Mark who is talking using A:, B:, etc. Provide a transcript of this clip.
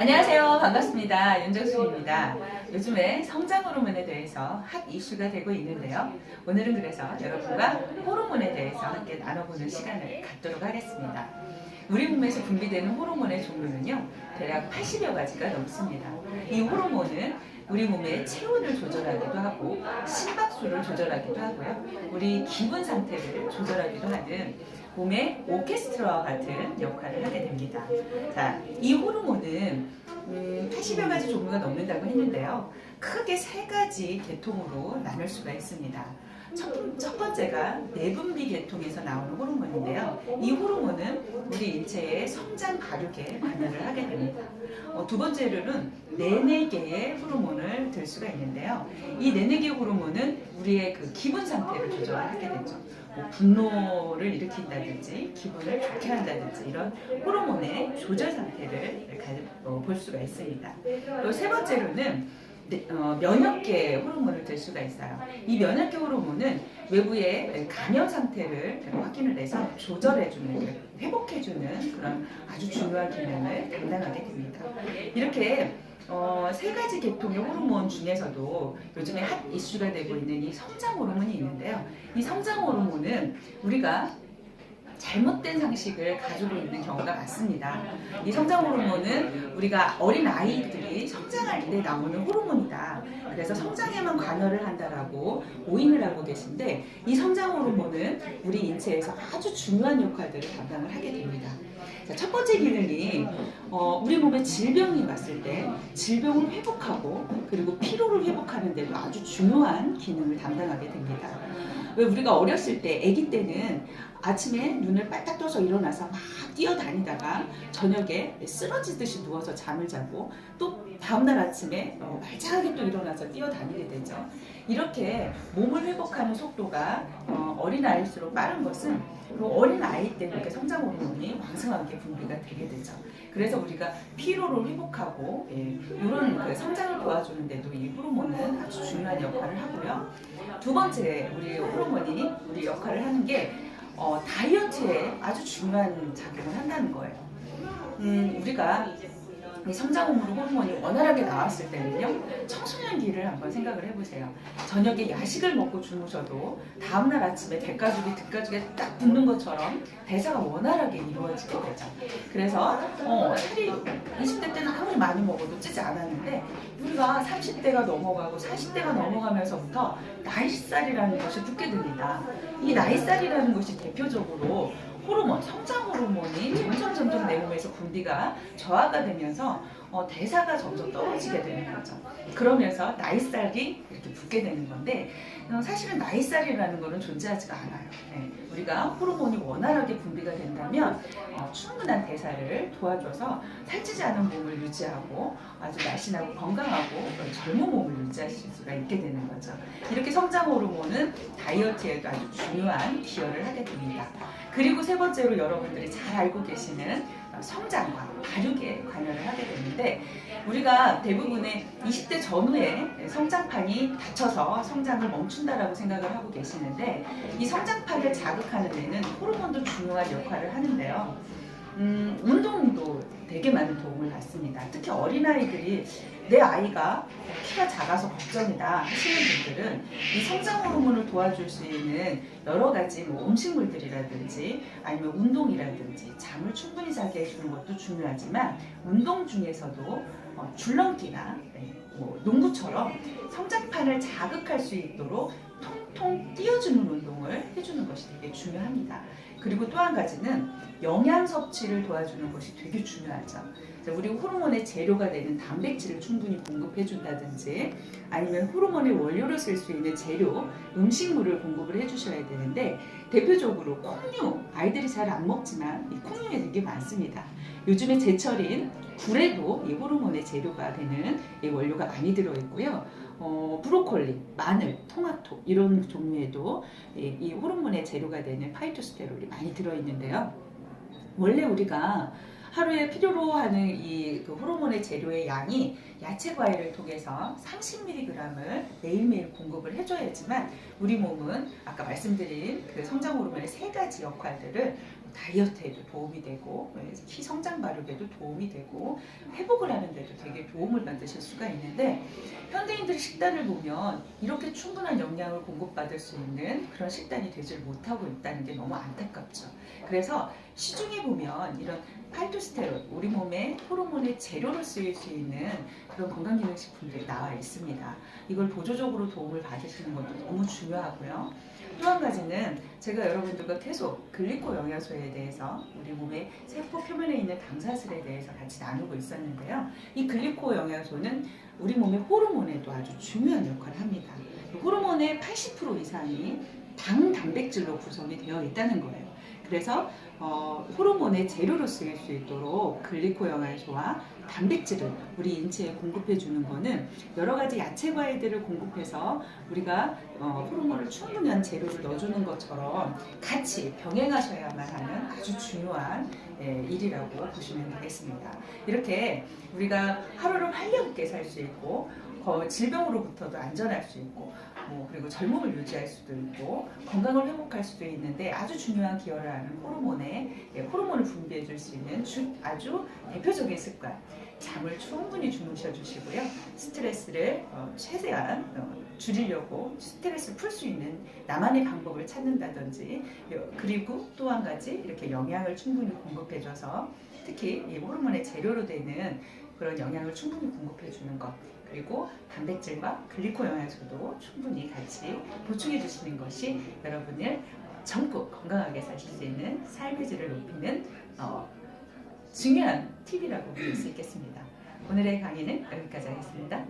A: 안녕하세요. 반갑습니다. 윤정수입니다. 요즘에 성장 호르몬에 대해서 핫 이슈가 되고 있는데요. 오늘은 그래서 여러분과 호르몬에 대해서 함께 나눠보는 시간을 갖도록 하겠습니다. 우리 몸에서 분비되는 호르몬의 종류는요, 대략 80여 가지가 넘습니다. 이 호르몬은 우리 몸의 체온을 조절하기도 하고 심박수를 조절하기도 하고요. 우리 기분 상태를 조절하기도 하는 몸의 오케스트라와 같은 역할을 하게 됩니다. 자, 이 호르몬은 음, 80여 가지 종류가 넘는다고 했는데요. 크게 세 가지 계통으로 나눌 수가 있습니다. 첫, 번- 첫 번째가 내분비 계통에서 나오는 호르몬인데요. 이 호르몬은 우리 인체의 성장 발육에 관여를 하게 됩니다. 어, 두 번째로는 개의 호르몬을 들 수가 있는데요. 이개 호르몬은 우리의 그 기분 상태를 조절을 하게 되죠. 뭐 분노를 일으킨다든지 기분을 좋게 한다든지 이런 호르몬의 조절 상태를 가- 어, 볼 수가 있습니다. 또 세 번째로는 네, 어, 면역계 호르몬을 들 수가 있어요. 이 면역계 호르몬은 외부의 감염 상태를 확인을 해서 조절해주는, 회복해주는 그런 아주 중요한 기능을 담당하게 됩니다. 이렇게 어, 세 가지 계통의 호르몬 중에서도 요즘에 핫 이슈가 되고 있는 이 성장 호르몬이 있는데요. 이 성장 호르몬은 우리가 잘못된 상식을 가지고 있는 경우가 많습니다. 이 성장 호르몬은 우리가 어린 아이들이 성장할 때 나오는 호르몬이다. 그래서 성장에만 관여를 한다라고 오인을 하고 계신데 이 성장 호르몬은 우리 인체에서 아주 중요한 역할들을 담당을 하게 됩니다. 자, 첫 번째 기능이 어, 우리 몸에 질병이 왔을 때 질병을 회복하고 그리고 피로를 회복하는 데도 아주 중요한 기능을 담당하게 됩니다. 왜 우리가 어렸을 때 아기 때는 아침에 눈을 빨딱 떠서 일어나서 막 뛰어다니다가 저녁에 쓰러지듯이 누워서 잠을 자고 또 다음날 아침에 어, 말짱하게 또 일어나서 뛰어다니게 되죠. 이렇게 몸을 회복하는 속도가 어, 어린 아이일수록 빠른 것은 그 어린 아이 때 그렇게 성장 호르몬이 왕성하게 분비가 되게 되죠. 그래서 우리가 피로를 회복하고 예, 이런 그 성장을 도와주는 데도 이 호르몬은 아주 중요한 역할을 하고요. 두 번째 우리 호르몬이 우리 역할을 하는 게 어, 다이어트에 아주 중요한 작용을 한다는 거예요. 음, 우리가 이 성장 호르몬이 원활하게 나왔을 때는요 청소년기를 한번 생각을 해보세요. 저녁에 야식을 먹고 주무셔도 다음날 아침에 대가족이 득가족에 딱 붙는 것처럼 대사가 원활하게 이루어지게 되죠. 그래서 어, 살이 20대 때는 아무리 많이 먹어도 찌지 않았는데 우리가 30대가 넘어가고 40대가 넘어가면서부터 나이살이라는 것이 붙게 됩니다. 이 나이살이라는 것이 대표적으로 호르몬, 성장 호르몬이 점점 점점 내 몸에서 분비가 저하가 되면서 어, 대사가 점점 떨어지게 되는 거죠. 그러면서 나이살이 이렇게 붙게 되는 건데 어, 사실은 나이살이라는 거는 존재하지가 않아요. 네, 우리가 호르몬이 원활하게 분비가 된다면 어, 충분한 대사를 도와줘서 살찌지 않은 몸을 유지하고 아주 날씬하고 건강하고 젊은 몸을 유지하실 수가 있게 되는 거죠. 이렇게 성장 호르몬은 다이어트에도 아주 중요한 기여를 하게 됩니다. 그리고 세 번째로 여러분들이 잘 알고 계시는 성장과 발육에 관여를 하게 되는데 우리가 대부분의 20대 전후에 성장판이 닫혀서 성장을 멈춘다라고 생각을 하고 계시는데 이 성장판을 자극하는 데는 호르몬도 중요한 역할을 하는데요. 음, 운동도 되게 많은 도움을 받습니다. 특히 어린아이들이 내 아이가 키가 작아서 걱정이다 하시는 분들은 이 성장 호르몬을 도와줄 수 있는 여러 가지 뭐 음식물들이라든지 아니면 운동이라든지 잠을 충분히 자게 해주는 것도 중요하지만 운동 중에서도 어, 줄넘기나 네, 뭐 농구처럼 성장판을 자극할 수 있도록 통통 띄워주는 운동을 해주는 것이 되게 중요합니다. 그리고 또 한 가지는 영양 섭취를 도와주는 것이 되게 중요하죠. 우리 호르몬의 재료가 되는 단백질을 충분히 공급해 준다든지 아니면 호르몬의 원료로 쓸 수 있는 재료, 음식물을 공급을 해 주셔야 되는데 대표적으로 콩류, 아이들이 잘 안 먹지만 이 콩류에 되게 많습니다. 요즘에 제철인 굴에도 이 호르몬의 재료가 되는 이 원료가 많이 들어 있고요. 어, 브로콜리, 마늘, 토마토 이런 종류에도 이, 이 호르몬의 재료가 되는 파이토스테롤이 많이 들어 있는데요. 원래 우리가 하루에 필요로 하는 이 그 호르몬의 재료의 양이 야채 과일을 통해서 30mg을 매일매일 공급을 해줘야지만 우리 몸은 아까 말씀드린 그 성장 호르몬의 세 가지 역할들을 다이어트에도 도움이 되고 예, 키 성장 발육에도 도움이 되고 회복을 하는 데도 되게 도움을 받으실 수가 있는데 현대인들의 식단을 보면 이렇게 충분한 영양을 공급받을 수 있는 그런 식단이 되질 못하고 있다는 게 너무 안타깝죠. 그래서 시중에 보면 이런 팔토스테론 우리 몸의 호르몬의 재료로 쓰일 수 있는 그런 건강기능식품들이 나와 있습니다. 이걸 보조적으로 도움을 받으시는 것도 너무 중요하고요. 또 한 가지는 제가 여러분들과 계속 글리코 영양소에 대해서 우리 몸의 세포 표면에 있는 당사슬에 대해서 같이 나누고 있었는데요. 이 글리코 영양소는 우리 몸의 호르몬에도 아주 중요한 역할을 합니다. 호르몬의 80% 이상이 당 단백질로 구성이 되어 있다는 거예요. 그래서 어, 호르몬의 재료로 쓰일 수 있도록 글리코 영양소와 단백질을 우리 인체에 공급해 주는 거는 여러 가지 야채 과일들을 공급해서 우리가 어, 호르몬을 충분한 재료를 넣어주는 것처럼 같이 병행하셔야만 하는 아주 중요한 예, 일이라고 보시면 되겠습니다. 이렇게 우리가 하루를 활력 있게 살 수 있고 거- 질병으로부터도 안전할 수 있고 뭐 그리고 젊음을 유지할 수도 있고 건강을 회복할 수도 있는데 아주 중요한 기여를 하는 호르몬에 예, 호르몬을 분비해 줄 수 있는 주- 아주 대표적인 습관. 잠을 충분히 주무셔 주시고요. 스트레스를 어, 최대한 어, 줄이려고 스트레스를 풀 수 있는 나만의 방법을 찾는다든지 요- 그리고 또 한 가지 이렇게 영양을 충분히 공급해 줘서 특히 이 호르몬의 재료로 되는 그런 영양을 충분히 공급해 주는 것 그리고 단백질과 글리코 영양소도 충분히 같이 보충해 주시는 것이 여러분을 젊고 건강하게 사실 수 있는 삶의 질을 높이는 어, 중요한 팁이라고 볼 수 있겠습니다. 오늘의 강의는 여기까지 하겠습니다.